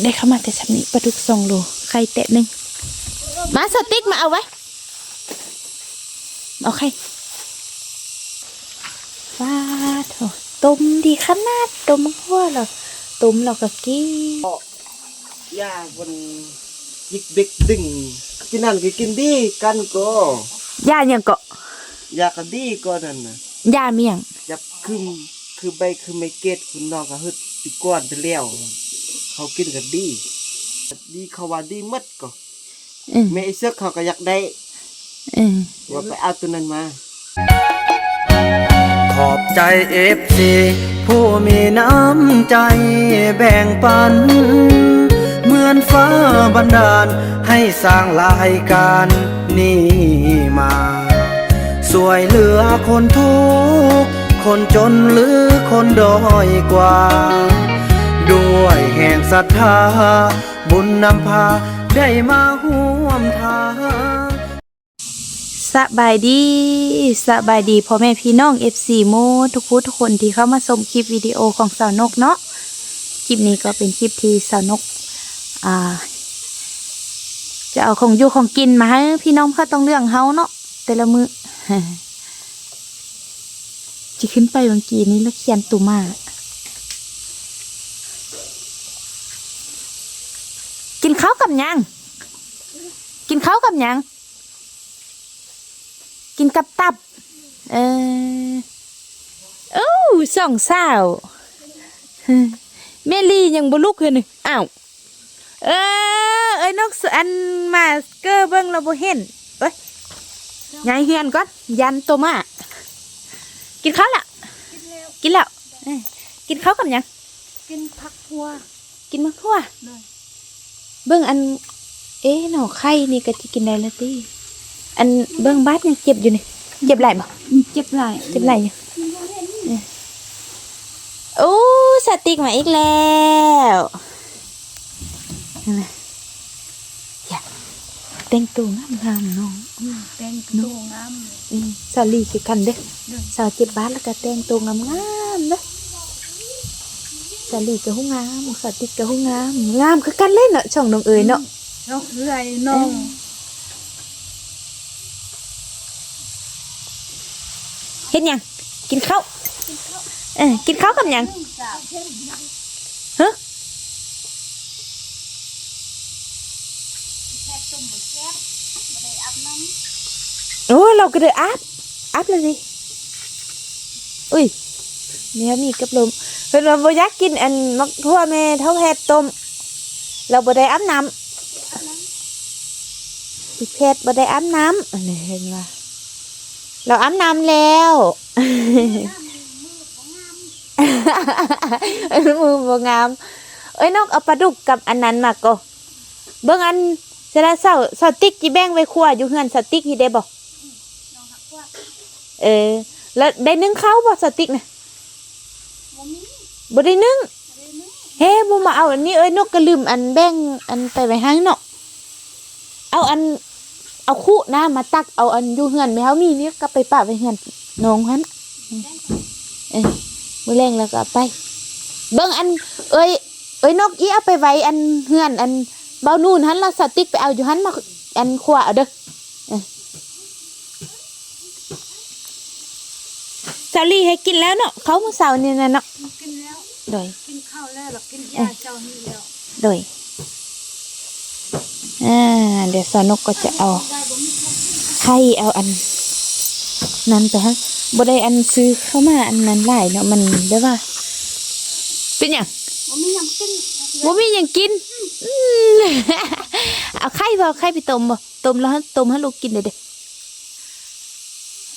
ได้เข้ามาแต่ชั้นนี้ปลาดุกสองโลไข่แตะหนึ่งมาสติ๊กมาเอาไว้เอาไข่ว้าโถต้มดีขนาดต้มมังหัวเหรอต้มเราก็กินยาบนยิกดิกดึงกินนั่นก็กินดีกันก็ยาอย่างก็ยากันดีก็นั่นน่ะยาเมียงจับคือคือใบคือไม่เกตคุณน้องก็ฮึดปีก้อนไปแล้ว เขากินกันดี ดีเขาว่าดีหมดก็อืมแม่ไอ้เสือกเขาก็อยากได้อืมว่าไปเอาตัวนั้นมา ขอบใจเอฟซีผู้มีน้ำใจแบ่งปัน เหมือนฟ้าบันดาล ให้สร้างรายการนี้มาสวยเหลือคนทุกข์คนจนหรือคนด้อยกว่า ด้วยแห่งศรัทธา บุญนำพาได้มาห่วมทางสบายดีสบายดีพ่อแม่พี่น้อง FC โมทุกผู้ทุกคนที่เข้ามาชมคลิปวิดีโอของสาวนกเนาะคลิปนี้ก็เป็นคลิปที่สาวนกอ่า จะเอาของอยู่ของกินมาให้พี่น้องเขาต้องเรื่องเฮาเนาะแต่ละมือจะขึ้นไปบางกีนี้แล้วเขียนตุมากินข้าว กับหยัง กินข้าวกับหยัง กินกับตับ เออโอ้สองสาวเมลี่ยังบ่ลุกเลยนี่อ้าวเออเอ้ยนกสอันมาเกอร์เบิ่งเราบ่เห็นเอ้ยยายเฮือนก่อนยันตัวมากินข้าวละกินแล้วเอ้ยกินข้าวกับหยัง กินผักหัว กินมะขั่ว เลยเบิ่งอัน เอ๊ะหน่อไข่นี่ก็จะกินได้แล้วติอันเบิ่งบาดยังเจ็บอยู่นี่ เจ็บไหล่บ่เจ็บไหล่เจ็บไหล่อยู่เอ้ยโอ้สติกมาอีกแล้วนั่นน่ะอย่าแต่งตัวงามๆน้องแตงกระโดงามอืมสาลีคือกันเด้สาวเจ็บบาดแล้วก็แต่งตัวงามๆเด้อ สาลีก็หูงามสติกก็หูงาม งามคือกันเล่นเนาะช่องน้องเอ๋ยเนาะนกเรื่อยน้องเฮ็ดหยังกินข้าวเออกินข้าวกับหยังฮะโอ้เราก็เลยอัพอัพเลยสิอุ้ย เนี่ยมีกับลมเพิ่นว่าบ่อยากกินอันมักทั่วแม่เท่าแพทย์ต้มเราบ่ได้อาบน้ำพี่แพทย์บ่ได้อาบน้ำอันนี้เห็นว่าเราอาบน้ำแล้วมือบ่งาม เอ้ยนกเอาปลาดุกกับอันนั้นมาก็เบิ่งอันเสร็จแล้วเศร้าสติ๊กจีแบ่งไว้ครัวอยู่เฮือนสติ๊กที่ได้บ่เออ แล้วได้นึ่งข้าวบ่สติ๊กน่ะ บ่ได้นึ่งเฮ้บ่มาเอาอันนี้เอ้ยนกก็ลืมอันแบ่งอันไปไว้ห้เนาะเอาอันเอาคู่หน้ามาตักเอาอันอยู่เฮือนแม่เฮามีนี่ก็ไปปะไว้เฮือนน้องหันเอ้ยมื้อแรงแล้วก็ไป เบิ่งอัน เอ้ยเอ้ยนกอีเอาไปไว้อันเฮือนอันเบานูนหันเราสติ๊กไปเอาอยู่หันมาอันขวาเอาเด้อ เอ้ยสาลีให้กินแล้วเนาะเขาเมื่อเสาร์นี่นะเนาะกินแล้วโดยกินข้าวแล้วหรอกินยาเจ้านี่แล้วโดยอ่าเดี๋ยวสาวนกก็จะเอาไข่เอาอัน นั้นไปฮะบ่ได้อันซื้อเข้ามาอันนั้นหลายเนาะมันได้ว่า เป็นหยังบ่มีหยังกินบ่มีหยังกินอืมเอาไข่บ่เอาไข่ไปต้มบ่ต้มแล้วให้ต้มให้ลูกกินเด้อเด้อ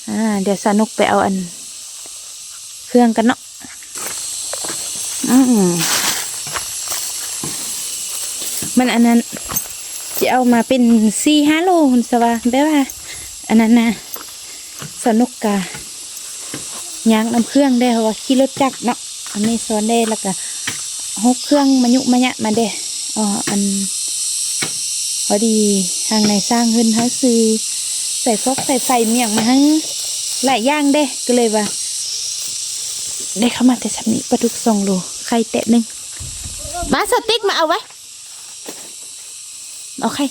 อ่าเดี๋ยวสาวนกไปเอาอันเค รื่องกันเนาะอืมมันอันนั้นจะเอามาเป็นสี่ห้าโลคุณสว่าแบบว่า อันนั้นนะสนุกกะย่างน้ำเครื่องได้เพราะว่าขี่รถจักรเนาะอันนี้สอนได้แล้วก็หกเครื่องมายุมาเนี่ยมาเด้อ๋ออันพอดีทางในสร้างขึ้นเขาซื้อใส่ฟอกใส่ไฟเมียงมาทั้งหลายย่างเด้ก็เลยว่า ได้เข้ามาแต่ชั้นนี้ปลาดุกสองโลไข่แตะหนึ่งมาสติ๊กมาเอาไว้ เอาใคร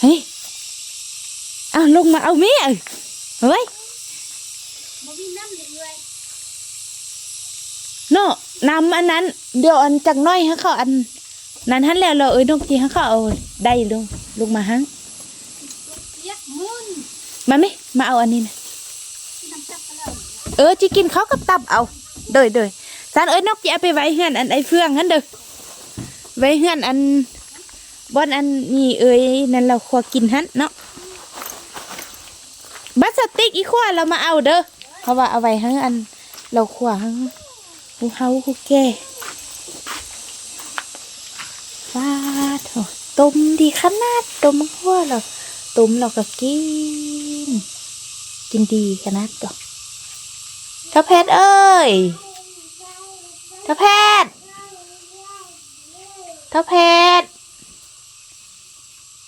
เฮ้ยเอาลงมาเอาเมียเฮ้ยบ่มีน้ำเลยเนาะนำอันนั้น เดี๋ยวอันจักหน้อยฮะเขาอัน นั้นหันแล้วเราเอ้ยนกจีฮะเขาเอาได้ลงลงมาฮังเปียกมุนมาไหมมาเอาอันนี้นะ น้ำจับกันแล้ว เออจีกินเขากับตับเอา เดยเดยสารเอ้ยนกจีเอาไปไว้เฮือนอันไอเฟืองหันเด้อไว้เฮือนอันบอนอันนี่เอ้ยนั่นเราควกินหันเนาะบัตสติกอีขวาเรามาเอาเด้อเพราะว่าเอาไว้หังอัน เราขวหังหูเฮาหูแก่ว้าโถต้มดีขนาดต้มหัวเราต้มเราก็กิน กินดีขนาดตัว ท้าเพชรเอ้ยท้าเพชรท้าเพชร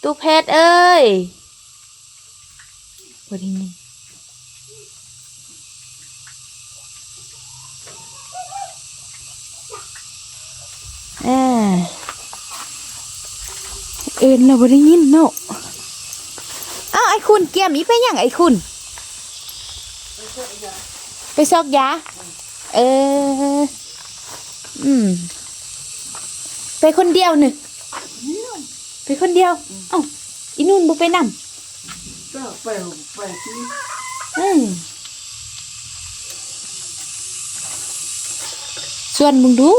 ตูเพชรเอ้ยวันนี้อ่าเอ็นเราบ่ได้ยินเนาะอ้าวไอ้คุณเกียมอีไปยังไอ้คุณ ไปซอกยาเออ อืม ไปคนเดียวหนึ่งไปคนเดียว เอ้าอีนุ่นบุไปนก็ไปไปที่อืมส่วนมึงดู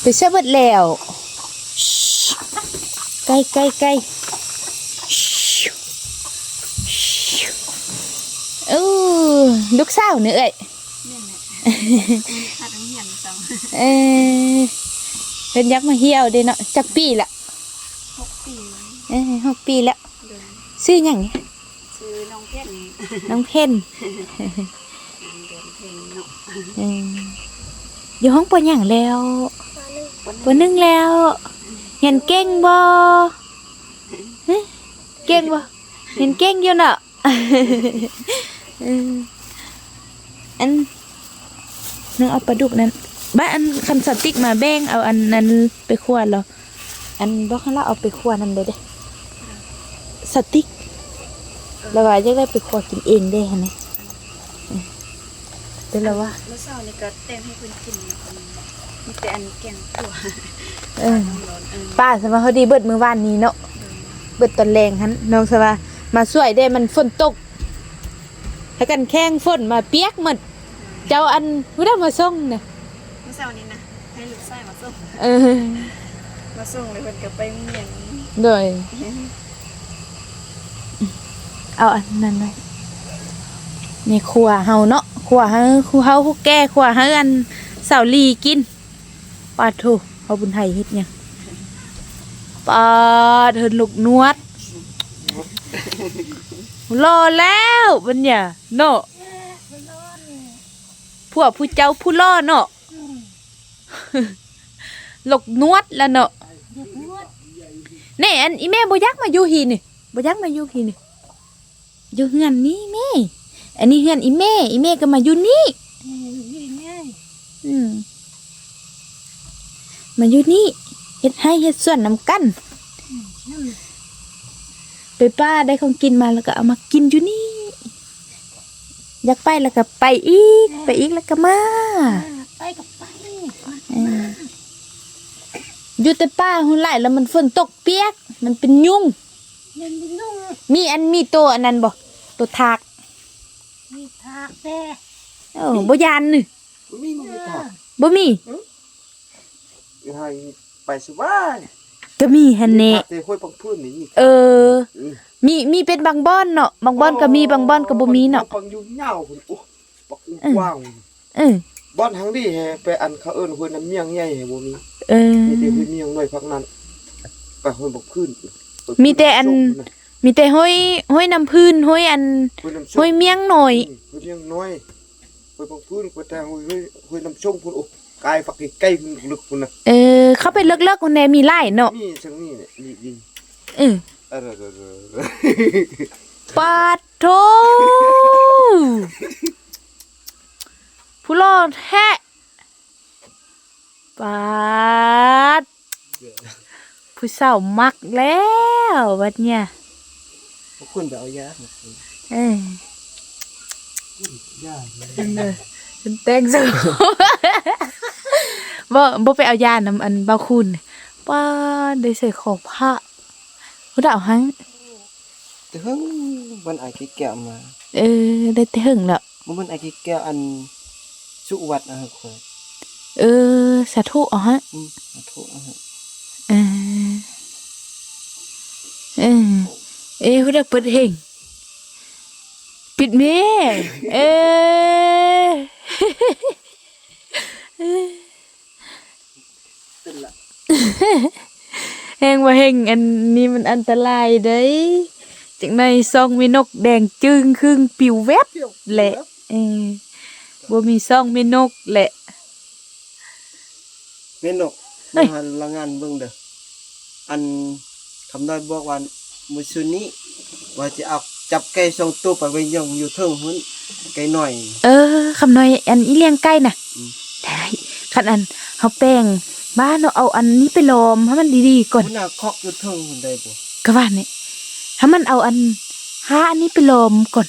ไปเสบิดแล้วใกล้ใกล้ใกล้ชิชิเอ อลูกสาวเนี่ยเอ้ยนี่แหละขาดเหียนจังเออเป็นยักษ์มาเหี่ยวเด้เนาะจักปีละหกปีเออหกปีแล้วเดินซื้อหยังเนี่ยซื้อน้องเพ่นน้องเพ่นเดินเพ่นเนาะเอออยู่ห้องปนหยังแล้วปนนึ่งแล้วเห็นเก่งบ่ฮะเก่งบ่เห็นเก่งอยู่เนาะเอออันนึงเอาปลาดุกนั้นบ้านอันคันสติ๊กมาแบ่งเอาอันนั้นไปคั่วเหรออันบ่คันละเอาไปคั่วนั่นเลยเด้สติ๊กแล้วว่าจะได้ไปคั่วกินเองได้หั่นนะเออเป็นแล้วว่าเมื่อเช้านี่ก็แต่งให้เพิ่นกินนะคนมีแต่อันแกงขั่วเออร้อนเออป้าสมาเขาดีเบิดมือวานนี้เนาะเบิดตอนแรงหันน้องสมามาช่วยได้มันฝนตก ถ้ากันแข้งฝนมาเปียกหมดเจ้าอันผู้ได้มาส่งเนี่ยเมื่อเช้านี้นะให้ลูกชายมาส่งเออมาส่งเลยเพิ่นก็ไปโรงเรียนโดยเอาอันนั้นไว้ในครัวเฮาเนาะครัวเฮาครัวเฮาผู้แก่ครัวเฮาอันเสาลีกินปาโถเอาบุญไทยเฮ็ดหยังปาเถินลูกนวด รอแล้วบันเนี่ยเนาะพวกผู้เจ้าผู้ล่อเนาะหลกนวดแล้วเนาะนี่อันอีแม่บ่อยักมาอยู่หีนี่บ่อยักมาอยู่หีนี่อยู่เฮือนนี่แม่อันนี้เฮือนอีแม่อีแม่ก็มาอยู่นี่นี่ง่ายอืมมาอยู่นี่เฮ็ดให้เฮ็ดส่วนนำกัน ไปป้าได้ของกินมาแล้วก็เอามากินอยู่นี่ อยากไปแล้วก็ไปอีก ไปอีกแล้วก็มาไปกับไปเอออยู่แต่ป้าหุ่นไหลแล้วมันฝนตกเปียก มันเป็นยุงเล่นดินุ่ง มีอันมีตัวอันนั้นบ่ตัวทากมีทากแต่เออบ่ยานนี่มีมีถอดบ่มีให้ไปสบาย ก็มีหั่นแน่แต่ห้วยปังพื้นนี่นี่เอออืมมีมีเป็นบางบ่อนเนาะบางบ่อนก็มีบางบ่อนก็บ่มีเนาะปังอยู่เหงาพุ่นโอ้ปักอุ้งเออกว้างเออบ้านทางดีแฮไปอันเขาเอิ้นห้วยน้ำเมียงใหญ่แฮบ่มีเออมีแต่ห้วยเมียงน้อยพักนั้นไปห้วยปังพื้นมีแต่อันมีแต่ห้อยห้อยน้ำพื้นห้อยอันห้วยน้ำส้มห้อยเมียงหน่อยห้วยเมียงน้อยห้วยปังพื้นห้วยแต่ห้วยห้วยห้วยน้ำส้มพุ่นโอ้ กายฝักใกล้ๆพุ่นลึกพุ่นน่ะเออ เข้าไปเลิกๆคนแนมีไล่เนาะมีจังนี่เนี่ยนี่ยิงเออเออเออเออเออปาดโถผู้รอดแท้ปาดผู้สาวมักแล้วบัดเนี่ยพวกคุณไปเอายามาคุณเอ้ยยาอันเด้อฉันแต่งซะ บ่บ่ไปเอายานํอันเบาคุณป้าได้ใส่ขอบผ้าผู้ดาวหังแต่เฮิงมันไอ้แก้วมา เออ ได้แต่หึงแล้วมันมันไอ้แก้วอันสุวัดนะฮะคนเออสาธุอ๋อฮะอืมขอโทษนะฮะเออเออเอ้ผู้ดาวเปิดเฮงปิดแม่เออตื่นละ แหงว่าแหงอันนี้มันอันตรายเด้ยจังในซองมีนกแดงจึงครึ่งปิวแวบแหละเออบ่มีซองมีนกแหละเมนกเฮ้มายหันละงานเบิ่งเด้ออันคำน้อยบอกว่ามื้อซุนี้ว่าจะเอาจับไก่สองตัวไปไว้ย่องอยู่เทิงหุ้นไก่น้อย เออคำน้อยอันอีเลี้ยงไก่น่ะ อืมได้คันอันเฮาแป้งบ้านเราเอาอันนี้ไปลอมให้มันดีๆก่อนพุ่นน่ะคอกอยู่เทิงหุ้นได้บ่ก็ว่านี่ให้มันเอาอันหาอันนี้ไปลอมก่อน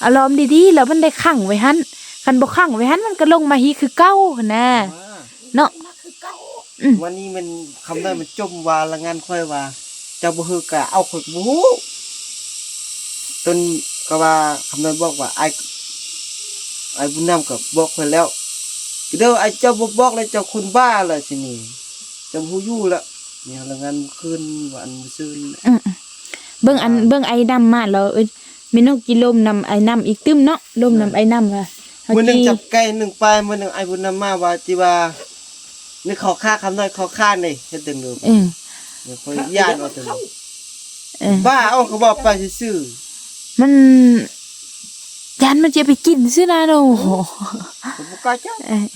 เอาลอมดีๆแล้วมันได้ขังไว้หั่นคันบ่ขังไว้หั่นมันก็ลงมาฮีคือเก่าหั่นน่ะว่าเนาะวันนี้มันคำน้อยมันจมว่าละงานค่อยว่าเจ้าบ่ฮือกะเอาข่อยบ่ฮู้ต้นก็ว่าคำน้อยบอกว่าไอ้ไอ้บุญนำก็บอกเพิ่นแล้ว เด้อไอ้เจ้าบ่บอกแล้วเจ้าคนบ้าล่ะสินี่เจ้าฮู้อยู่ละเนี่ยละงานคืนวันมื้อซื่นอืมๆเบิ่งอันเบิ่งไอ้ดำมาแล้วเอ้ยมีนกกินลมนำไอ้น้ำอีกตึมเนาะลมนำไอ้น้ำว่ะเฮามื้อหนึงจีจับไก่หนึงไปมื้อหนึงไอ้บุญนำมาว่าจิว่านี่ขอค่าคำน้อยขอค่านี่เฮ็ดจังเด้อเออเดี๋ยวค่อยย่านเอาจังเออบ้าเอาก็บอกไปซื่อมัน ยันมันจะไปกินซื่อนะโนๆผมบ่กล้าจับเออ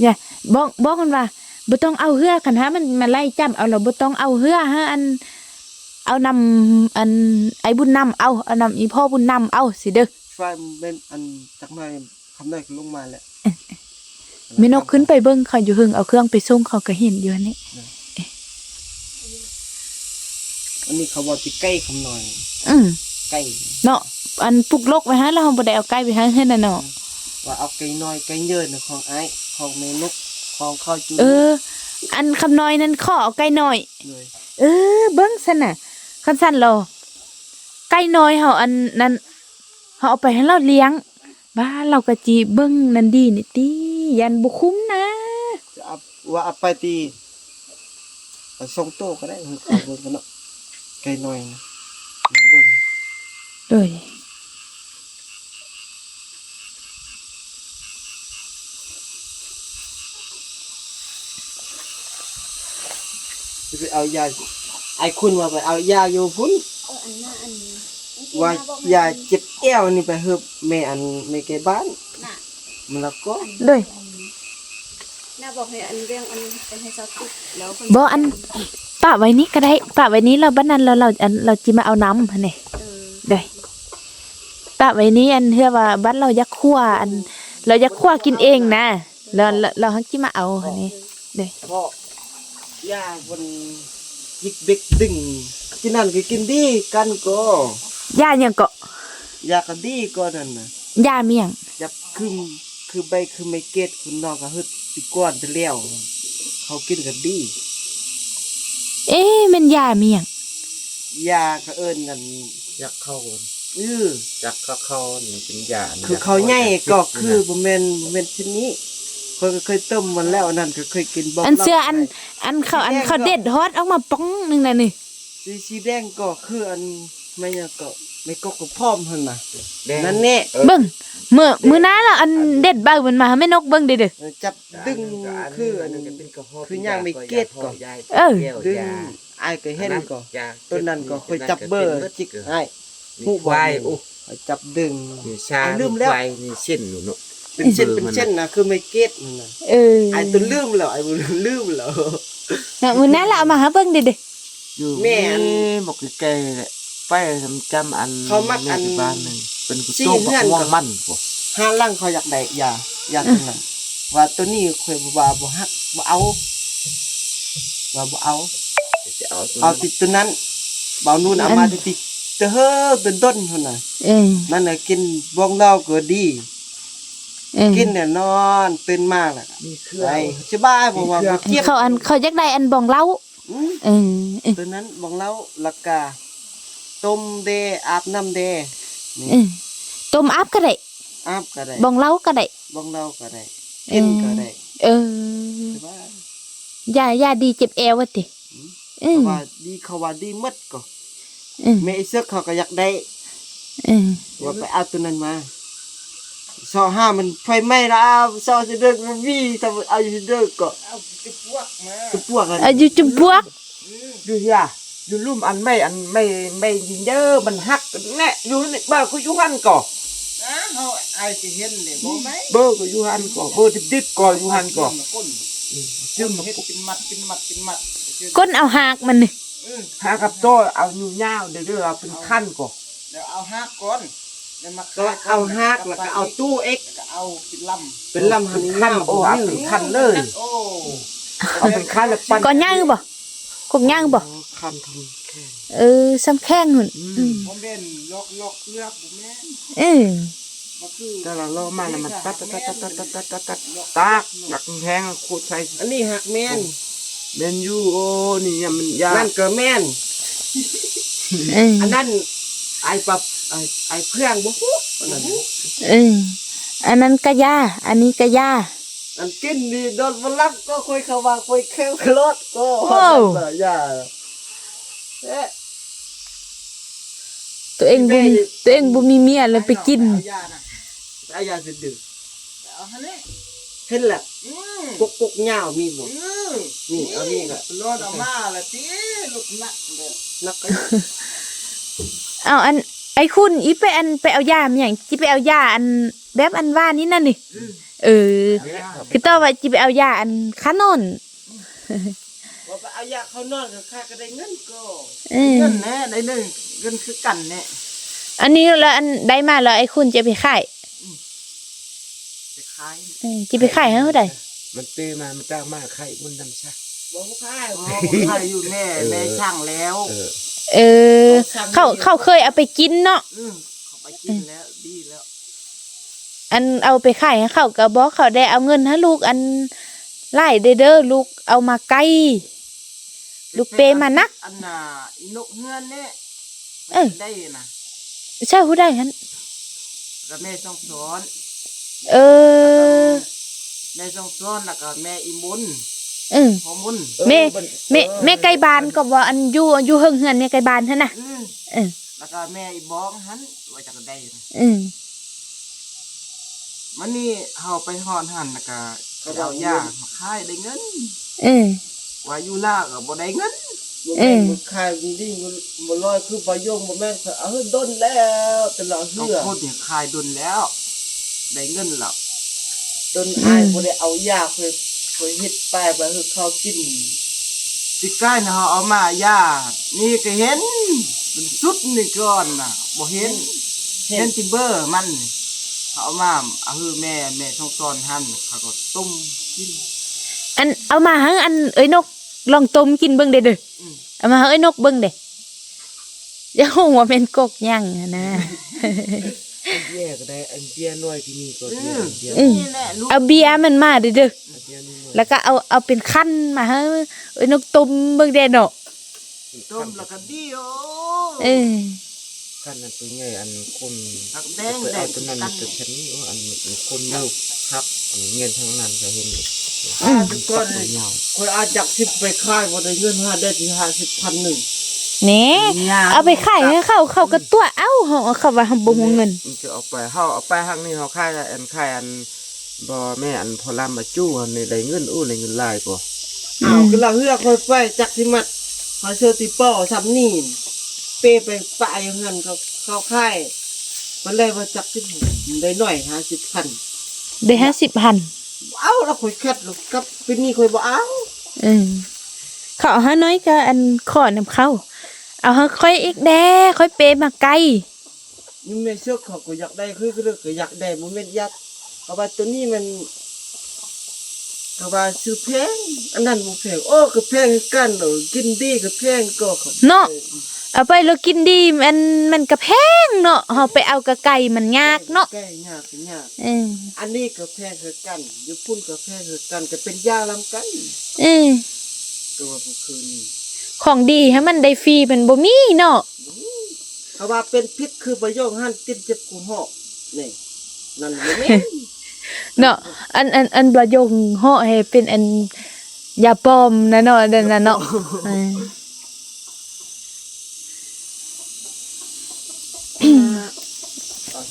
อย่าบอกบอกกันว่าบ่ต้องเอาเหือคันหามันมาไล่จับเอาแล้วบ่ต้องเอาเหือฮะอัน เอานำอันไอ้บุญนำเอาเอานำอีพ่อบุญนำเอาสิเด้อไฟมันเป็นอันจักหน่อยคำน้อยก็ลงมาแล้วมีนกขึ้นไปเบิ่งเขาอยู่หึงเอาเครื่องไปส่งเขาก็เห็นอยู่อันนี่อันนี้เขาบอกสิใกล้คำน้อย อืม ใกล้เนาะอันปลุกลกไว้ฮะแล้วเราบ่ได้เอาไก่ไปให้เฮ็ดน่ะเนาะว่าเอาไก่น้อยไก่เยอะนะของไอ้ายของแม่นกของข้าวจูเออ อันคำน้อยนั้นขอเอาไก่น้อยเลยเออ เบิ่งซั่นน่ะคันซั่นเราไก่น้อยเฮาอันนั้นเฮาเอาไปให้เราเลี้ยงบ้านเราก็จีเบิ่งนั่นดีนี่ติยันบ่คุ้มนะจะเอาว่าเอาไปตีเอาส่งโตก็ได้เออเอาเบิ่งกันเนาะไก่น้อยนะลองเบิ่ง โดยจะไปเอายาไอ้คุณว่าไปเอายาอยู่พุ่นเอออันหน้าอันนี้ว่ายาเจ็บแอวนี่ไปเฮ็บแม่อันแม่แกบ้านน่ะมันแล้วก็โดยหน้าบอกให้อันเรื่องอันเป็นให้เจ้าติดแล้วเพิ่บ่อันปะไว้นี้ก็ได้ปะไว้นี้เราบัดนั้นเราเราอันเราจิมาเอาน้ำหั่นนี่เออโดยปะไว้นี้อันเพื่อว่าบัดเรายากคั่วอัน เรายากคั่วกินเองนะเราเราหักจิมาเอาหั่นนี่โดยเพราะยาบนยิกเด็กดึงกินนั่นก็กินดีกันก็ย่าหยังก็ยาก็ดีก็นั่นน่ะย่าเมียงจับคือคือใบคือไม่เกตคุณน้องก็เฮ็ดปีก้อนไปแล้วเขากินกันดี เอ๊ะมันย่าเมียงยาก็เอิ้นกันยักษ์เข้า อื้อยักษ์เข้าเข้านี่เป็นยาคือเขาใหญ่ก็คือบ่แม่นบ่แม่นชนิดคนก็เคยต้มมันแล้วอันนั้นก็เคยกินบ่อันเสื้ออัน อันเขาอันเขาเด็ดฮอตออกมาป้องหนึงน่ะนี่สีสีแดงก็คืออันไม่หยังก็ไม่ก็ก็พร้อมหั่นน่ะแดงนั่นแน่เบิ่งมื้อมื้อหน้าเราอันเด็ดเบามันมาให้แม่นกเบิ่งเด้อเด้อเออจับดึงคืออันก็เป็นกระเพาะคือย่างไม่เกตก่อนเออดึงอ้ายก็เห็นก็ต้นนั้นก็ค่อยจับเบอร์จิกอ้า ยผู้ควายโอ้ค่อยจับดึงนี่ชาลืมแล้ว ควายนี่เส้นอยู่เนาะเป็นเส้นเป็นเส้นนะคือไม่เกตนั่นน่ะเออไอ้ตัวลืมแล้วไอ้บ่ลืมแล้วน่ะมื้อหน้าเราเอามาให้เบิ่งเด้อเด้ออยู่แม่อันบอกแก่ๆแหละไปทำจำอันเขามักอันแที่บ้านหนึงเป็นกุสี่โต้เงื่บัอนกม่วก่งอนมันบ่ห้าลังเขาอยากได้ยายาตัวนั้นว่าตัวนี้ค่อยบ่ว่าบ่ฮักบ่เอาว่าบ่เอา จะเอาตัวเอานั้นติดตัวนั้นเบานู่นเอามาติดๆ เตอเฮ้อเป็นต้นพุ่นน่ะเออนั่นน่ะกินบ้องเหล้าก็ดี เออกินเนี่ยนอนเป็นมากแหละมีเครื่อไปงสบายบ่ว่าบ่เจ็บเขาอันเขาอยากได้อันบองเหล้าอืมเออเออตัวนั้นบ้องเหล้าลักกาต้มเดอาบน้ำเดนี่เออต้มอับก็ได้อาบก็ได้บองเหล้าก็ได้บ้องเหล้าก็ได้กินก็ได้เออสบายยายาดีเจ็บแอวว่ะติเอเพอราะว่าดีเขาว่าดีหมดก็เออ แม่ไอ้เสือกเขาก็อยากได้เออว่าไปเอาตัวนั้นมาซอห้ามันไฟไหม้แล้วซอจะเดินมันวีถ้าเอาจะเดินก็เอาจะพวกมาจะพวกกันอายุจุบวกอยู่เฮียอยู่ลุ่มอันไม่อันไม่ไม่ยิงเยอะมันหักแน่อยู่นี่บ้ากูอยู่หันก่อนะเฮาไอ้สิเห็นนี่บ่ไหมเบอร์ก็อยู่หันก่อเบอร์ดิบๆก่ออยู่หันก่อจึงเฮ็ดเป็นมัดเป็นมัดเป็นมัดก้นเอาหากมันนี่ หากับโต้เอาอยู่ยาวเดี๋ยวเดี๋ยวเอาเป็นขั้นก่อเดี๋ยวเอาหักก่อนแล้วมาก็เอาหักแล้วก็เอาตู้เอ็กก็เอาเป็นลำเป็นลำหันขั้นโอ้เอาเป็นขั้นเลยโอ้เอาเป็นขั้นแล้วปั้นก่อนย่างบ่กบย่างบ่คันทำแค่เออซ้ำแข้งหุ่นอืมผมเป็นลอกลอกเลือกบ่แม่นเออมันคือแต่เราล่อมาแล้วมันตัดตัดตัดตัดตัดตัดตัดตัดตากหลักแพงขูดใส่อันนี้หักแม่น เมนยูโอ้นี่ยังมันยากนั่นก็แม่น เอออันนั้นไอ้ปับไอ้ไอ้เพื่อนบ่ฮู้อันนั้นเอออันนั้นกะยาอันนี้กะยา อันกินนี่โดนบ่รับก็ค่อยเข้าว่าค่อยเข้ารถก็โอ้อย่าเอ๊ะตัวเองบ่มีตัวเองบ่มีเมียเลยไปกิน เอายานะเอายาสิดื่มเอาหั่นนี่เห็นแหละกกกกยาวมีบ่นี่เอานี่ก็รถเอามาละติลูกนักเลยนักก็เอาอันไอ้คุณอีไปอันไปเอายามาหยังจิไปเอายาอันแบบอันว่านี่นั่นนี่เออคือต่อว่าจิไปเอายาอันคานอนว่าไปเอายาเขานอนก็ค่าก็ได้เงินก็เออเงินแน่ได้เลยเงินคือกันแน่อันนี้แล้วอันได้มาแล้วไอ้คุณจะไปขายไป ขายเออจิไปขายให้เท่าใดมันตื้อมา มันจ้างมากไข่มันดำชาบ่ขายบ่ขายอยู่แม่แม่ช่างแล้วเออเออ เขาเขาเคยเอาไปกินเนาะอืมเขาไปกินแล้วดีแล้ว อันเอาไปขายให้เขาก็บอกเขาได้เอาเงินให้ลูกอันไล่เด้อเด้อลูกเอามาไกลลูกเปมานัก อันน่ะอีนกเฮือนเนี่ยเอ้ยได้นะใช่ผู้ได้ฮันแล้วแม่ต้องสอน เออ แม่ต้องสอนแล้วก็แม่อีมุนเออพอมุนแม่ แม่แม่ไก่บานก็ว่าอันอยู่อยู่เฮิงเฮือนเนี่ยไก่บานหั่นน่ะ อืมเออ แล้วก็แม่อีบ้องหันว่าจะได้นะเออมันนี่เฮาไปหอนหันแล้วก็เอายามาขายได้เงิน เออ ว่าอยู่ล่าก็บ่ได้เงิน เออ มันขายดีดีมันบ่ลอยคือบ่ยงบ่แม่นเออดนแล้วตลอดเฮือพูดเนี่ยขายดนแล้ว ได้เงินแล้ว จนอายบ่ได้เอายาเพิ่นเพิ่นเฮ็ดป้ายว่าคือเขากินสิใกล้นะเฮาเอามายานี่ก็เห็นมันสุดนี่ก่อนน่ะบ่เห็นเห็นติเบอร์มันนี่เขาเอามาเอาคือแม่แม่ช่องซ้อนหั่นเขาก็ต้มกินอันเอามาให้อันเอ้ยนกลองต้มกินเบิ่งเด้อเด้ออมเอามาให้เอ้ยนกเบิ่งเด้อย่าฮู้ว่าเป็นกกย่างอะนะ อันเบี้ยก็ได้อันเบี้ยน้อยที่นี่ก็อืเบี้ยมเบี้ยนี่แหละลูกเอาเบียร์มันมาเด้อเด้ออันเบี้ยนี่น้อยแล้วก็เอาเอาเป็นขั้นมาให้เอ้ยนกต้มเบิ่งเด้อเนาะต้มแล้วก็ดีโอเออขั้นอันตัวใหญ่อันคนผักแดงไปแดเอางตัวนั้นกันตัวฉันนี่ว่าอันคนลูกฮักเงินทั้งนั้นจะเห็นอ่าทุกคนยาวคอยอาจจักสิบไปขายบ่ได้เงินห้าได้ที่ห้าสิบพันหนึ่ง แหน่เอาไปขายให้เขาเขาก็ตัวเอ้าเฮาเขาว่าเฮาบ่มีเงินมันจะเอาไปเฮาเอาไปทางนี้เฮาค่ายอันค่ายอันบ่แม่อันพอลำมาจู้อันนี้ได้เงินอู้ได้เงินหลายกว่าอ้าวคือเราเฮือกคอยไปจักสิมัดเขาเชื่อติป้อซับนี่เปไปปะอย่างนั้นเขาเขาค่ายมันเลยว่าจักสิได้หน่อยห้าสิบพันได้ห้าสิบพันเอาแล้วคอยคัดลูกกับเป็นนี่คอยบ่เอาเออเขาเอาให้น้อยก็อันขอนำเข้า เอาให้ค่อยอีกแด้ค่อยเปมาไกลนี่แม่เชื่อเขาก็อยากได้คือคือก็อยากได้บ่แม่นยัดเพราะว่าตัวนี้มันก็ว่าซื้อแพงอันนั้นบ่แพงโอ้ก็แพงคือกันเนาะกินดีก็แพงก็ครับเนาะเอาไปแล้วกินดีมันมันก็แพงเนาะเฮาไปเอากะไก่มันยากเนาะแก้ยากยากเอออันนี้ก็แพงคือกันอยู่พุ่นก็แพงคือกันก็เป็นยาลำกันเออก็ว่าบ่คืนนี้ ของดีให้มันได้ฟรีมันบ่มีเนาะเขาว่าเป็นพิษคือประโยคหันติดเจ็บกูหอกนี่นั่นบ่แม่นเนาะอันอันอันประโยคเหาะให้เป็นอันยาปลอมนะเนาะนั่นน่ะเนาะเออ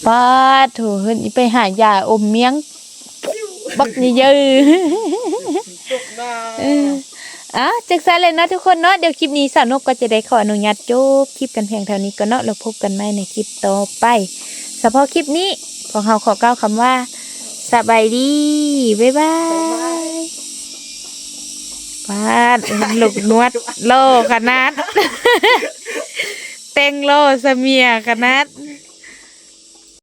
ปาดโถเพิ่นไปหายาอมเมียง บักนี่เยอะตกหน้าเอะจักซันเลยเนาะทุกคนเนาะเดี๋ยวคลิปนี้สาวนกก็จะได้ขออนุญาตจบคลิปกันเพียงเท่านี้ก็เนาะแล้วพบกันใหม่ในคลิปต่อไปเฉพาะคลิปนี้พวกเราขอกล่าวคำว่าสบายดี บ๊ายบายปาดลูกนวดโลขนาด เต็งโลเสเมียขนาด